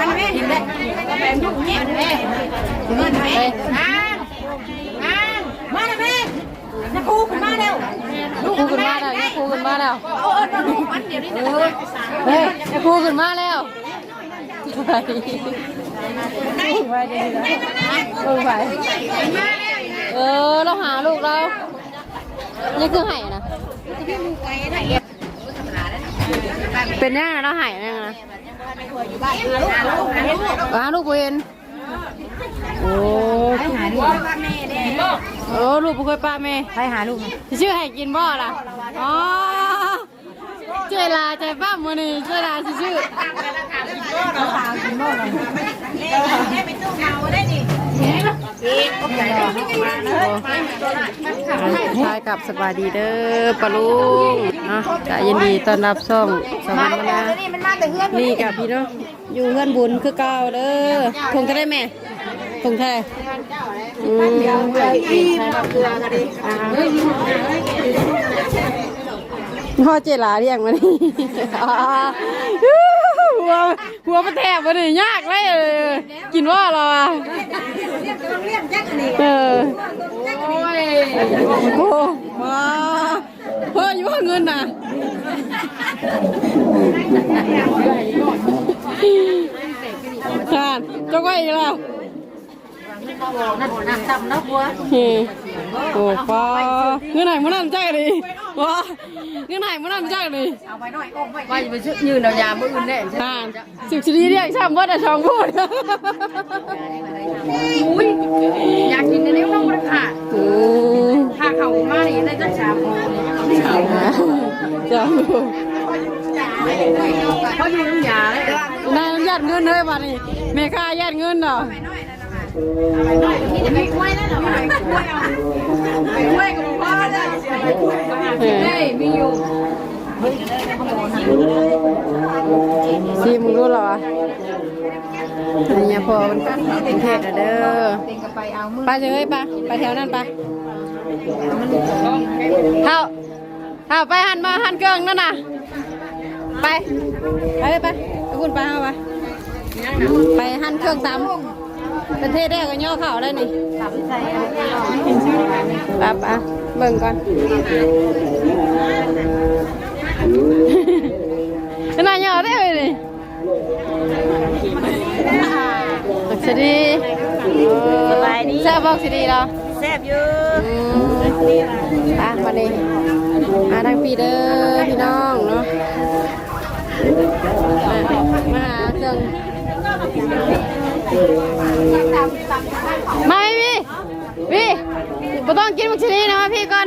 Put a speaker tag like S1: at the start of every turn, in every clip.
S1: มันแม่เห็นได้แม่ลูกเนี่ยแม่เงินแม่อ่างอ่างมาเลยแม่จะคูขึ้นมาเร็ว
S2: ครูขึ้นมาแล้วครูขึ้นมาแล้ว
S1: โอ้เออลูกมันเดี๋ยวนี้
S2: เออเฮ้ยครูขึ้นมาแล้วไปไปดีแล้วลงไปเออเราหาลูกเรานี่คือไห่นะ เป็นยังไงเราไห่ยังไงนะหาลูกเวนโอ้โอ้ลูกบ่เคยป้าแม่
S1: ไปหาลูก
S2: สิชื่อให้กินบ่ล่ะอ๋อเจลาใจป้ามือนี่เจลาสิชื่อ ทายกับสบายดีเด้อปะลุงอะกะยินดีต้อนรับช่องสวรรค์นะ
S1: นี่มันมาแต่เพื่อน
S2: นี่กับพี่เนาะอยู่เพื่อนบุญคือเก่าเด้อทงเท่าได้แม่ทงเท่าไหร่อืม
S1: อีมาเกลือกันดิ
S2: พ่อเจหลาเรียกมานี่อ่า หัวหัวมันแทบมันเลยากเลยกินว่าเราอะเออโอ้ยโอ้มาเฮ้ยยู่ว่าเงินน่ะขาดจกไว้อีกแล้ว ฮ้โอ้ฟ้าเงินไหนมันนั่นใจดิว้าเงินไหนมันนั่นใจดิ
S1: เอาไปหน่อยก็ไป
S3: ไปไปชื่อยืนเอายามื่ออื่นแน่
S2: อ่าสิบชีเรียกช่างว่าแต่ช่างพูด
S3: อุ้ยอยากกินในนี้ต้องมันขาด
S2: อืม
S3: ถ้าเขามานี่ได้จักชาม
S2: จ้า
S3: เพราะอยู่น้ำยาเลย
S2: นายญาติเงินเลยมานี่แม่ค้าญาติเงินเนาะ ซีมึงรู้เหรอวะอันนี้พอมันเป็นเทศอะเด้อ
S1: เป็นกับไปเอามือ
S2: ไปเฉยไปไปแถวนั้นไปเท่าเท่าไปหันมาหันเกิงนั่นน่ะ ไป ไปเลยไปไปคุณไปเอาไปไปหันเครื่องตำเป็นเทศได้ก็ย่อเข่าได้นี่
S1: ทำใจ
S2: ปั๊บอะเบิ่งก่อนขนาดย่อได้เลยนี่บักสดีสบายดีแซ่บบอกสดีเหรอ
S1: แซ่บอยู่
S2: อืมอะมาเลยมาทางปีเด้อพี่น้องเนาะมาหาเครื่อง มาพี่พี่บ่ต้องกินมักชนีนะมาพี่ก่อน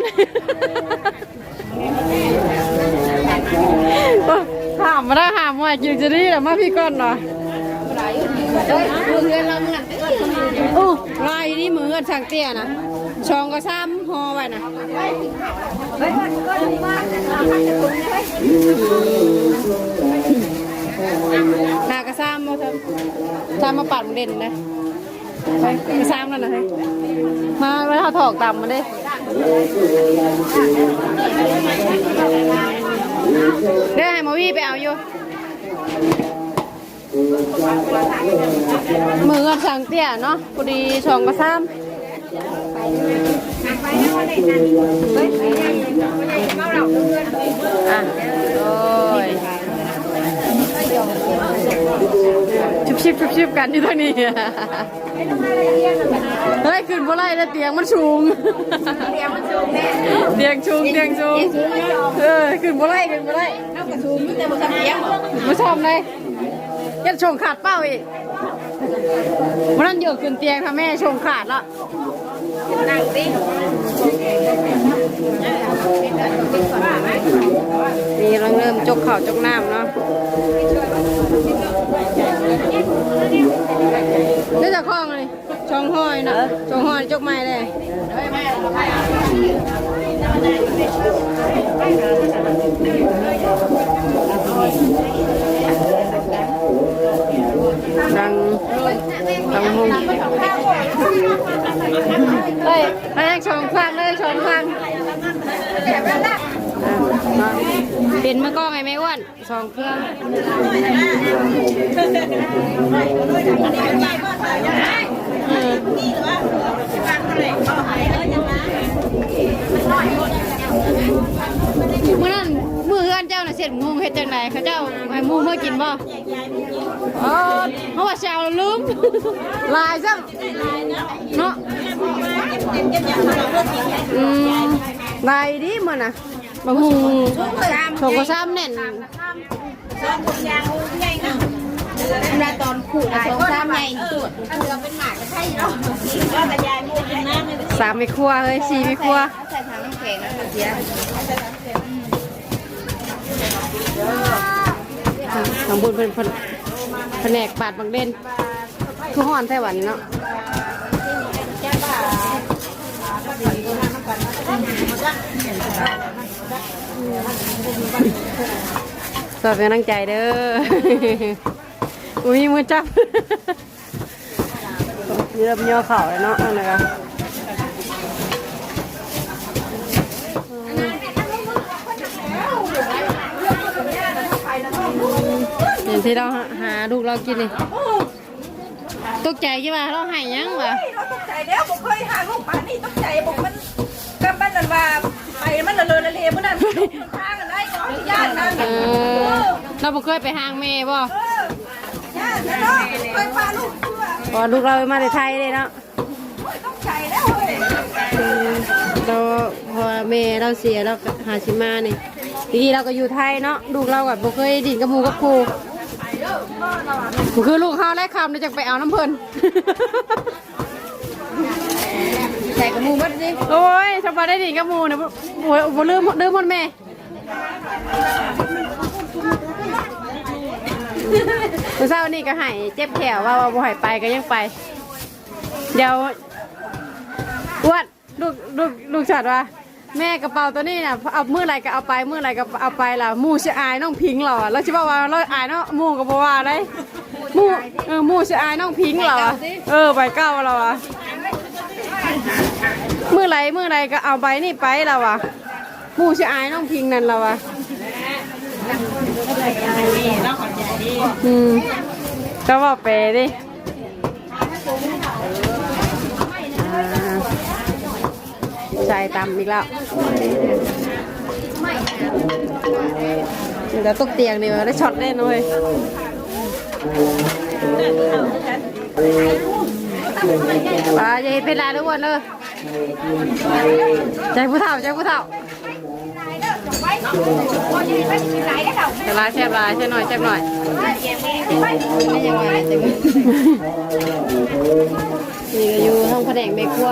S2: ถามมาได้ถามว่ากินชนีหรือมาพี่ก่อนเนาะ
S1: เงินเราเงิน
S2: โอ้ลายนี่มือกันช่างเตี้ยนะชองก็ซ้ำห่อไว้นะหน้าก ระซ้ำมาเถอะซ้ำมาปัดมันเด่นนะไปกระซ้ำนั่นนะเฮ้มาไว้เอาถอกต่ำมาดิเดี๋ยวให้หมอวี่ไปเอาอยู่มือกับสังเตี้ยเนาะพอดีสองกระซ้ำอะโอ้ย ชุบชิบชุบชิบกันที่ทางนี้ เฮ้ยขึ้นบ่ไล่แล้วเตียงมันสูง
S1: เดี๋ยวมันสูงแน่
S2: เตียงสูงเตียงสูงเออขึ้นบ่ไล่ขึ้นบ่ไล่
S1: น้ำกระสูงมีแต่บ่ทำเสียง
S2: มาชมเลยยันชงขาดเป้าอีก มันนั่นอยู่ขึ้นเตียงทำแม่ชงขาดแล้ว
S1: นั่งสิ
S2: นี่เราเริ่มจกเข่าวจกน้ำเนาะนี่จะคล้องเลยช่องห้อยนะช่องห้อยจกไม้เลย ดังดังมุงเฮ้ยไปชองฟังเลยชองฟัง
S1: แบบนั้นละ
S2: อะเนาะเป็นมะกอกไงแม่อ้วนสองเครื่อง มื่อนั้นมือเฮือนเจ้าน่ะเสร็จมุงเฮ็ดจังไดเขาเจ้าให้หมูเมื่อกินบ่เออเพราะว่าเช้าแล้วลืมลายซ้ำเนาะอืมลายดิมันน่ะบางหูสองก็ซ้ำแน่น
S1: เวลาตอนขูดสองสามไงถ้าเหลือเป็นหมากก็ใช่เนาะก็กระยายมูลนะไม่
S2: สามไม่ครัวเฮ้ยสี่ไม่ครัว
S1: ใส่ถังน้ำแข็งแล้วเสีย
S2: ทางบุญเป็นแผนแผนกปาดบางเด่นคือห่อนไต้หวันเนาะสอบเป็นกำลังใจเด้อ อุ้ยมือจับเริ่มย่อเข่าแล้วเนาะนั่นนะคะอย่างที่เราหาลูกเรากินนี่ตกใจใช่ป่ะเราใหายยังวะ
S4: เราตกใจแล้วผมเคยหาลูกป่านนี่ตกใจบอกมันกำบ้านนั่นว่าไปมันละเลยละเลมันนั่นข้างกันได้ก่อนญาตินั่น
S2: เออเราบ่เคยไปห้างเมย์บ่
S4: ญาตินะ เคยพาลูกเพื่อ
S2: พอลูกเรามาในไทยเลยเนาะ
S4: ตกใจแล้วเฮ้ย
S2: เราพอเมย์เราเสียเราก็หาชิมานี่ทีนี้เราก็อยู่ไทยเนาะลูกเรากับบ่เคยดินกับหมูกับครูคือลูกเขาแรกคำเดี๋ยวจะไปเอาน้ำเพลิน
S1: ใส่กระมูบัดดิ
S2: โอ้ยชาวบ้านได้ดินกับมูเนี่ยบ่บ่บ่ลืมลืมหมดแม่ เมื่อเช้านี่ก็ให้เจ็บแขวว่าว่าบ่ให้ไปก็ยังไป เดี๋ยวอ้วนลูกลูกลูกฉัดว่า แม่กระเป๋าตัวนี้น่ะเอามือไรก็เอาไปมือไรก็เอาไปล่ะหมูสิอายน้องพิงเรอแล้วสิบอกว่าเราอายเนาะหมูก็บ่ว่าได้หมูเออหมูสิอายน้องพิงเรอเออใบเก้าเราอะมือไรมือไรก็เอาใบนี่ไปเราอะหมูสิอายน้องพิงนั่นเราอะ อืมก็บอกไปดิใส่ตำอีกแล้วเดี๋ยวตกเตียงดีกว่าได้ช็อตแน่นเลยปลาอย่าเห็นเป็นไรทุกคนเลยใจผู้เฒ่าใจผู้เฒ่า แต่ลายแซ่บลายแซ่บหน่อยแซ่บหน่อย
S1: ไม่ยังไงจัง
S2: นี่ก็อยู่ห้องแผนกเมครัว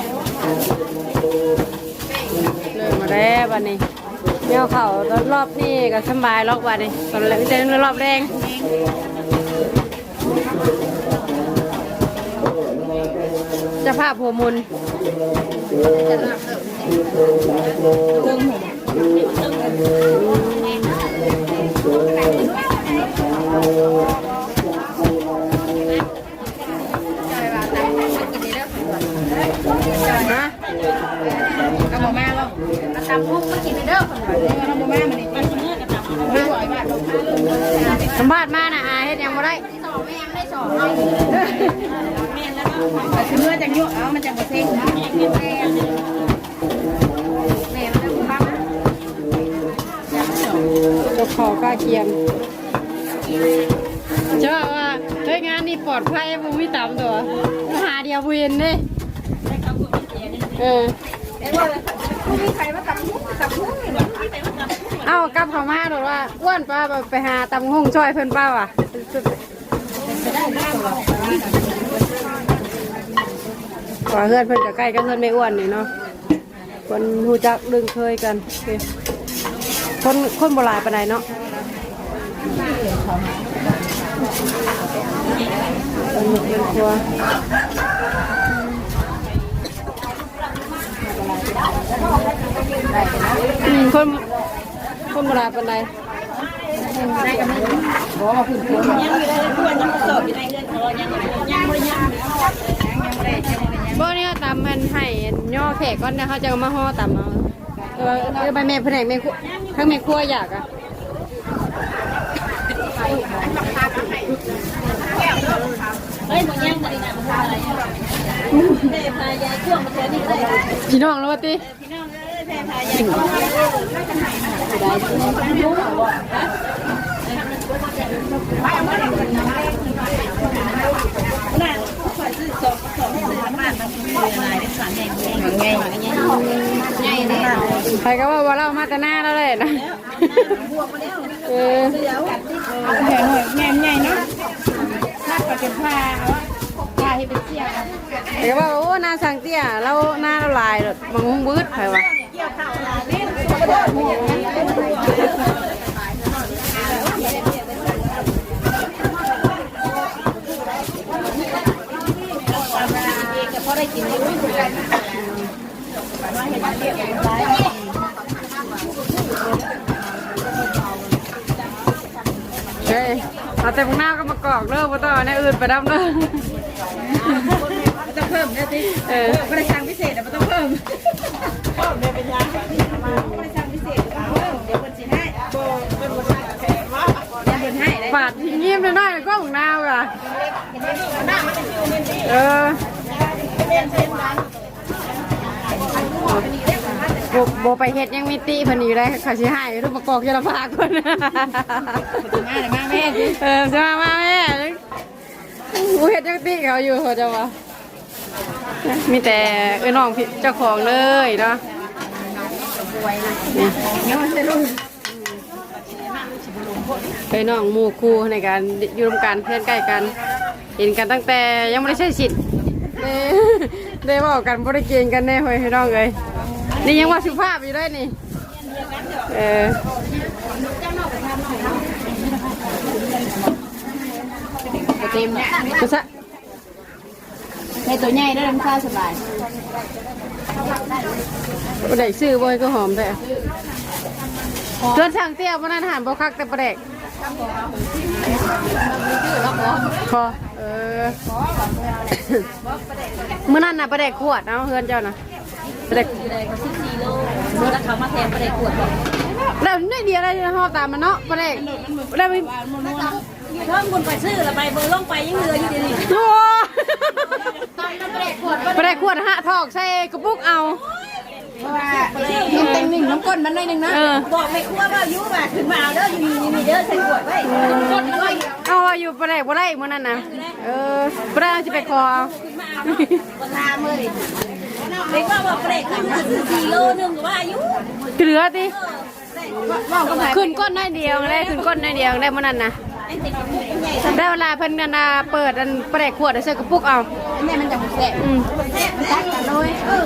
S1: แล้
S2: ววันนี้เดี่ยวเขารอบนี้ก็สบายรอบวันนี้ตอนแรกไม่ใช่รอบแรงจะภาพหัวมุนจะ สัมภาษณ์มานะอาเฮ็ดหยังบ่ได้
S1: สองแม่ยังได้สองเนาะแต่คือเมื่อจังยุ่เอามันจังกระเซ็งแม่แม่มันจะพัก
S2: เจ้าของกล้าเกียมจะว่าว่าเฮ้ยงานนี้ปลอดภัยบ่มีตามตัวหาเดียวบ่เห็นเด้เออ
S4: มีใครมาตับมุกตับมุกเนี่ย
S2: เอากลับเขามาหรือว่าอ้วนป้าไปหาตำหงช่วยเพิ่นป้าว่ะขอเพื่อนเพิ่นจะใกล้กับเพื่อนไม่อ้วนนี่เนาะคนหูจักดึงเคยกันคคนคนโบราณปานใดเนาะเป็น หมกเป็นครัวอืมคนคนโบราณปานใดบ่เนี่ยตำมันให้ย่อแขกก่อนนะเขาจะเอามาห่อตำเอาเออเออใบแม่แผนกแม่ครัวทั้งแม่ครัวอยากอะพี่น้องแล้ววะติ ใครก็ว่าว่าเรามาแต่หน้าแล้วเลยนะเออ
S1: แม่หน่อยแม่ใหญ่เนาะนักก็จะพาพาให้ไปเที่ยว
S2: ใครก็ว่าโอ้หน้าสังเตี้ยเราหน้าเราลายแบบมังงบืดใครวะ เฮ้ยเอาแต่พวกหน้าก็มากอกเลิกมาต่อในอื่นไปดำเลิก
S1: ต้องเพิ่มนะสิ
S2: เออ
S1: ไม่ได้สั่งพิเศษแต่มันต้องเพิ่ม เพิ่มเนี่ยเป็นยังไม่ได้สั่งพิเศษต้องเพิ่มเดี๋ยวคนสิให้โบเป็นคนสั่งแพงว่าเดี๋ยวคนให้เลย
S2: ปาดทิ้งเงียบหน่อยๆก็ของหน้าว่ะเออโบโบไปเฮ็ดยังมีติเพิ่นอยู่ได้เขาสิให้รูปประกอบยาละพากคน
S1: มาเลยมาแม่
S2: เออจะมามาแม่กูเฮ็ดยังติเขาอยู่เขาจะว่ามีแต่เอ้ยน้องพี่เจ้าของเลยเนาะ นี่
S1: เนี่ยมันจะรู้
S2: เอ้ยน้องหมู่คู่ในการอยู่ร่วมกันเพื่อนใกล้กัน เห็นกันตั้งแต่ยังไม่ได้ใช้สิทธิ์เด้ได้บอกกันบริเกณกันแน่เฮ้ยพี่น้องเลยนี่ยังว่าสุภาพอยู่ได้นี่เออ
S1: เต็มเนี่ย
S2: กุศะ
S1: ให้ตัวใหญ่ได้ลำค่าสบาย
S2: ประเด็กซื้อบ่อยก็หอมแต่เกินสั่งเตี้ยวันนั้นอาหารบ่คักแต่ประเด็กพอเออเมื่อนั้นน่ะประเด็กขวดเอาเฮือนเจ้าน่ะประเด็ก
S1: แล้วเขามาแทนไปได้ขวด
S2: แล้วนี่เดียวอะไรนะฮอตามมันเนาะประเด็กแล้วมี
S1: เพิ่มคนไปซื้อละใบเบอร์ลงไปยังเหลืออยู่ดีนี่
S2: โอ้ประเด็กขวดฮะทอกใส่กระปุกเอา
S1: น้ำเต็งหนึ่งน้ำก้นมันหน่อยหนึ่งนะ
S2: เออ
S1: บอกไม่คั่วว่ายุ่มาขึ้นมาเอาเด้ออยู่นี่นี่เด้อใส่ขวดไว้ก้นเลย
S2: เอาว่าอยู่ประเด็กบ่ได้มื้อนั้นน่ะ เออประเด็กจะไปคอเอา
S1: ก็ทามเลยเด็กว่าว่าเปรกขึ้นมาซื้อสี่โลนึงก็ว่าอายุ
S2: เหลือติ
S1: ว่าก็หมาย
S2: ขึ้นก้นได้เดียวได้ขึ้นก้นได้เดียวได้มื้อนั้นน่ะ
S1: ไอ้เด็กมันใหญ่
S2: ได้เวลาเพิ่นกันน่ะเปิดอันประเด็กขวดใส่กระปุกเอา
S1: แม่มันจะแสบ
S2: อืม
S1: แสบมันตักกันเลยเออ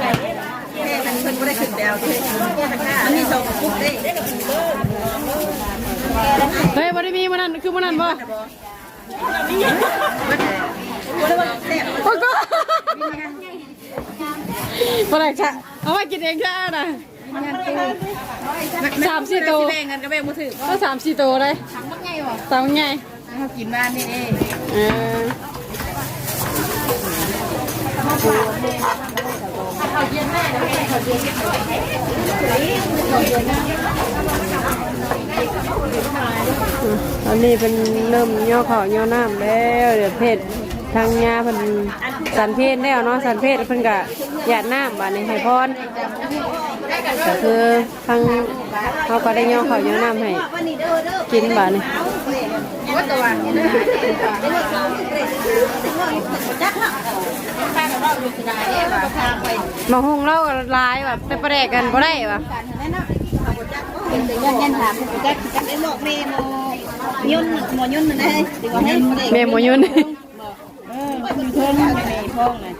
S2: เพราะทางเทิงทางเทิงน่ะชุมเฮาบ่ได้ขึ้นชุมเฮาอยู่ผิดทางต่ำดิ
S1: เพราะว่าคอยอยู่ตู้ก็นั่งกันไม่ทำมันอย่างเท่ากับมันมูเลยเด้ก็บอกยุ่งแต่ของเรือเปรกขึ้นเรือถึงว่าซื้อซีโลก็บอกแม่มันเพิ่นก็ได้ขึ้นดาวด้วยอันนี้สองกุ๊กได้
S2: เฮ้ยบ่ได้มีมื้อนั้นคือมื้อนั้นบ่โอ้ก็บ่ได้จ้ะเอาไว้กินเองจ้ะน่ะสามสี่ตัว
S1: แบ่งกันก็แบ่งมือถือ
S2: ก็สามสี่ตัวเลย
S1: ทำว่าไงวะ
S2: สามไง
S1: เขากินบ้านนี่เอง
S2: เออ ตอนนี้เป็นเริ่มย่อเขาย่อน้ำแล้วเดี๋ยวเพศทางยาเพิ่นสันเพศแล้วเนาะสันเพศเพิ่นก็หยาดน้ำบาดนี้ให้พรก็คือทางเขาก็ได้ย่อเขาย่อน้ำให้กินบาดนี้
S1: ว่าตัวนี่นะได้เลิกเราเกรดถึงว่าจักเนาะข้างเราอยู่ที่ไหนเนี่ยว่าทางไป
S2: มาหุงเล่ากันหลายแบบไปประเดกกันบ่ได้ปะ
S1: กันนั่นเนาะเขาบ่จักเป็นแต่ยันยันถามผู้จักจักได้บอกแม่โมยุ่นหมยุ่นนั่นเด้ดีกว่าให้
S2: แม่หมยุน
S1: เออเพิ่นเพิ่นแม่พ้องเลย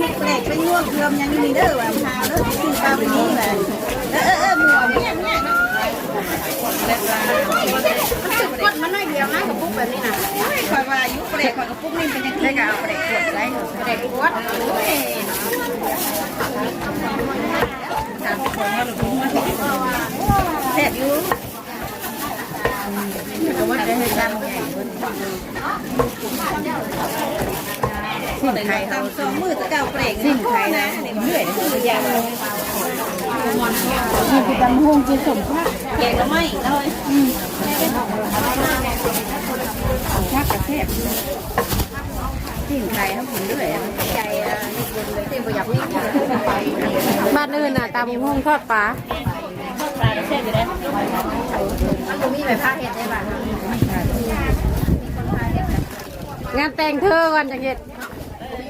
S1: นี่แปลกเป็นง่วงเพิ่มยังมีเด้อว่าพาเด้อกินปลาไปนี่แหละเออเออเออหมูเนี่ยเนี่ย เนาะกดมันหน่อยเดียวนะกับปุ๊กแบบนี้นะคอยว่ายุคเปรกคอยกับปุ๊กนี่เป็นยังไงก็เอาเปรกขวดได้เปรกขวดโอ้ยสามคนก็หลุดมาแซ่บอยู่แต่ว่าได้ให้จำไงสิ่งไทยเขาสองมือตะเก้าเปรกสิ่งไทยนะเด็กเหนื่อยคือยาว นี่คือดำหงกินสมภาพแกก็ไม่เลยชักกระเทบสิ่งไทยเขาผมด้วยใจเลยที่ประหยัดวิ่งไป
S2: บ้านอื่นน่ะตามหุงทอดปลา
S1: ปลากระเทบอยู่แล้วมันก็มีใบผ้าเห็ดได้ป่ะ
S2: งานแต่งเธอวันจังเฮ็ด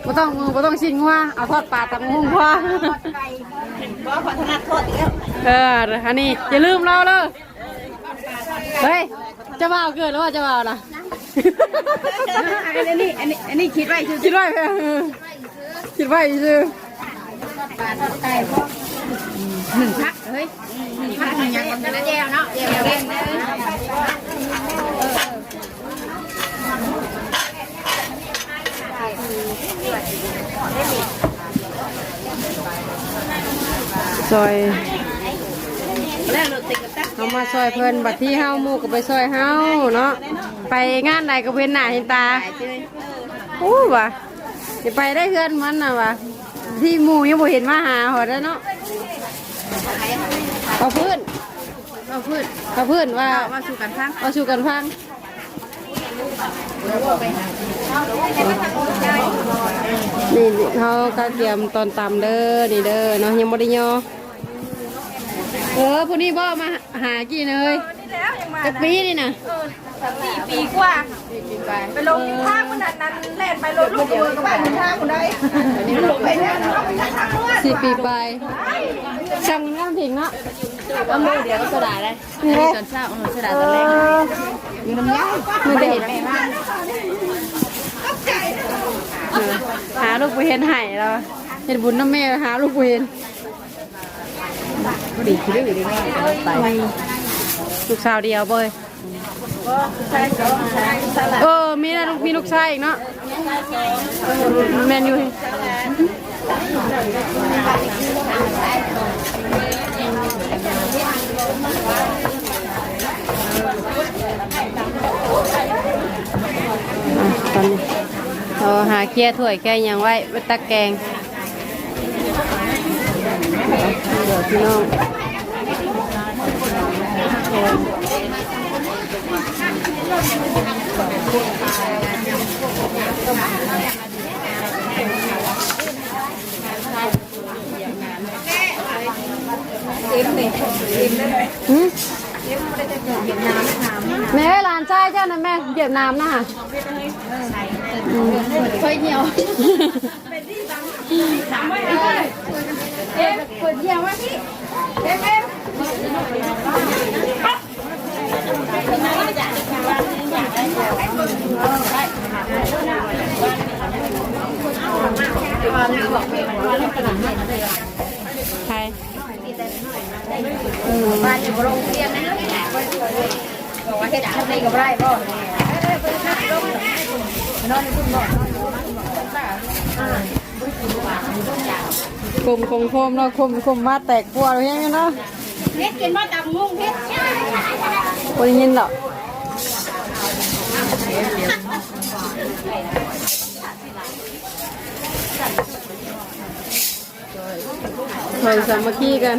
S2: บ่ต้องบ่ต้องชินงัวเอาทอดปลาตามหุงพอ
S1: ก็ขอถนัดโทษอีกแล้ว
S2: เอออันนี้อย่าลืมเราเด้อเฮ้ยเจะบ่าวเกิดแล้วว่าเจะบ่าวล่ะ
S1: อันนี้อันนี้อันนี้คิดไว้คือ
S2: คิดไว้เพื่อคิดไว้ซื่อ
S1: ปลาทอดไก่พวกหนึ่งพักเฮ้ยหนึ่งพักหนึ่งยังกันนะแยวเนาะแยวเล่นนะ
S2: ซอย
S1: แล้วรถติดกับตัก
S2: เอามาซอยเพิ่นบัดที่เฮาหมู่ก็ไปซอยเฮาเนาะไปงานใดก็เพิ่นหน้าเห็นตาอู้ว่ะจะไปได้เฮือนมันน่ะว่ะที่หมู่ยังบ่เห็นมาหาหอดแล้วเนาะเอาพื้นเอาพื้นเอาพื้นว่า
S1: มาสู่กันฟัง
S2: เอาสู่กันฟังนี่เขาก็เตรียมตอนตำเด้อนี่เด้อเนาะยังบ่ได้ยอ เออผู้นี้บ่มาหากี่เลย
S4: นี่แล้วยังมา
S2: จักปีนี่นะ
S4: สี่ปีกว่า ไปลงที่ท่าคนนั้นนั้นแล่นไปรถลูกเมืองกับบ้านที่ท่าคนใดลงไปแล้วเอาไปทางนู้น
S2: สี่ปีไปสั่งงานถึงเนาะ
S1: ก็มือเดียวก็โซดาได้
S2: นี่เลย
S1: ตอนเช้าโซดาตอนแรกอยู่น้ำยา
S2: มือเดียว
S1: แม่มาก
S2: เออหาลูกไปเห็นไห้แล้วเห็นบุญน้ำแม่หาลูกไปเห็น
S1: ดีคิดดูดีไป
S2: ลูกสาวเดียวเบยเออ มีนะลูกมีลูกชายอีกเนาะแมนยูตอนนี้เราหาเคี่ยถ้วยแกยังไว้ไว้ตักแกง เดี๋ยวพี่น้องหืมแม่หลานชายเจ้านะแม่เหยียบน้ำนะฮะ
S1: ค่อยเหนียว
S4: เอ๊ะเปิดเยี่ยมว่าพี่เอ๊ะเอ๊ะ
S2: ใคร
S1: บ้าน อยู่โรงเรียนนะบอกว่าเฮ็ดอะไรก็ได้บ่นอนคุณบ่
S2: กลมคงโคมเราคมคมมาแตกกลัวเรายังไงเนาะ
S1: เฮ็ดกินบ่ตำงงเฮ็ด
S2: คนได้ยินหรอก
S3: คอยสามัคคีกัน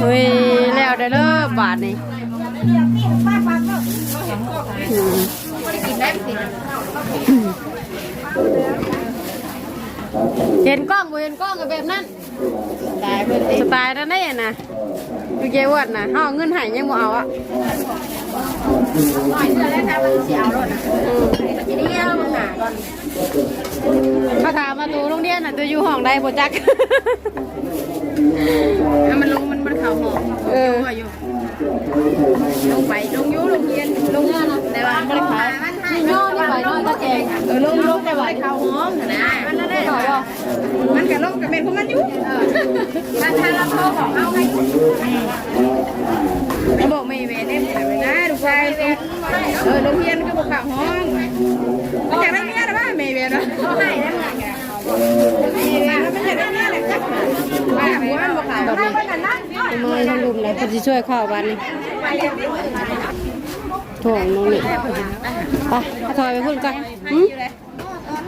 S3: เฮ้ยแล้วได้เลิกบาทนี่เห็นกล้องบ่เห็นกล้องก็แบบนั้นสไตล์นั่นได้นะดูเยอ้วนนะเอาเงินหายยังบ่เอาอะ มาถามมาตูโรงเรียนน่ะตัวอยู่ห้องใดบ่จัก
S4: มันลงมันมันเข่าหอม
S3: เออ
S4: อยู่ลงไปลงยูลงเย็นลงแต่ว่าไม่ได้ขา
S3: นี่ย่อนี่ไปน้อยตะแกง
S4: เออลงลงแต่ว่าเขาหอมนะมันแหละ
S3: ต่อบ่
S4: มันกับลงกับเม็ดของมันอยู่ถ้าถ้าเราโทรบอกเอาไงเขาบอกไม่เวรเนี่ยนะดูไปเออลงเย็นก็บอกข่าวห้องมันอยากได้เมียหรือว่าไม่เวรนะเขาให้ได้เมียมันอยากได้เมียเลยจ้ะว่าหัวมันบอกข่าว
S3: แบบนี้มือทั้งลุมเลยพิ่นสิช่วยข้าววันนี้ ถ่วงน้องนี่ไปเอาถอยไปพุ่นก่อนหึ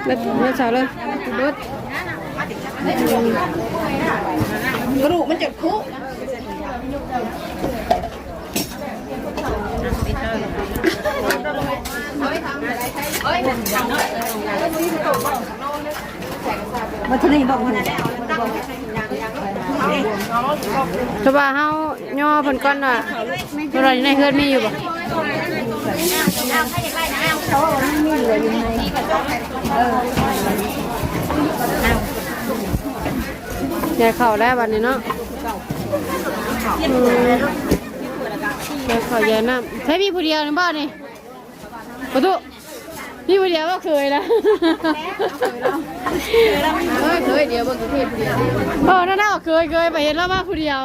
S3: เล็ดเล็ดเสาเลยรถ
S4: กระดูกมันจะคุ
S1: มาที่นี่บอกมัน
S3: ถ้าว่าเฮาย่อเพิ่นก่อนน่ะเวลาอยู่ในเฮือนมีอยู่บ่ ยายเข้าแล้วบัดนี้เนาะอืมยายเข้าเยายน้ำใช้มีผู้เดียวในี่บ่นี่ประตูมีผู้เดียวก็เคยนะ
S4: เฮ้ยเคยเดียวบิ่งกรุงเทพเดียว
S3: เออนั่นน่ะเคยเคยไปเห็นแล้วมาผู้เดียว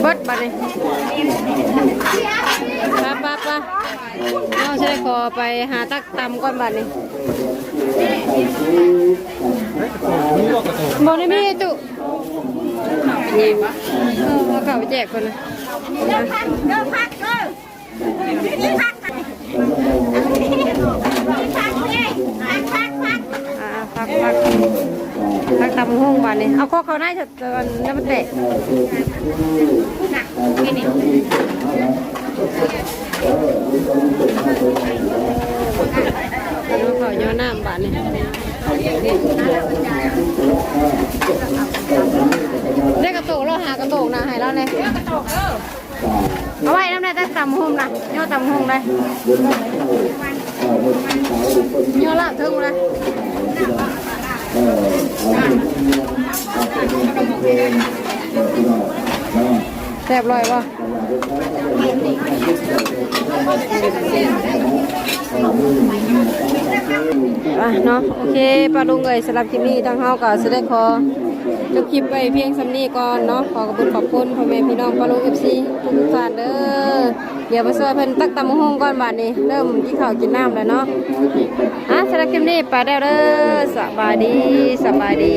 S3: เบิดบัดนี้ไปไปไปเอาใช้ขอ ไปหาตักตำก่อนบัดนี้บได้มีตุเออเอาเข่าไปแจกคนนะอ่าพักพักพักตำห้องบัดนี้เอาข้อเขาได้เถอะเกินแล้วมันเตะแล้วก็ย้อนน้ำบาดนี่ได้กกระโตกเราหากระโตกนะให้เราเลยเอาไว้น้ำได้แต่ตำหุ่มนะย่อตำหุ่มเลยย่อลาบทึ่งเลยแซ่บลอยป่ะ อะเนาะโอเคปลาลุงเอ๋ยสำหรับคลิปนี้ทางเฮาก็สิได้ขอจบคลิปไปเพียงสำนีก่อนเนาะขอขอบคุณขอบคุณพ่อแม่พี่น้องปลาลุง FC ทุกท่านเด้อเดี๋ยวมาช่วยเพิ่นตักตำมะฮงก่อนบาดนี้เริ่มกินข้าวกินน้ำแล้วเนาะอะสำหรับคลิปนี้ไปแล้วเด้อสบายดีสบายดี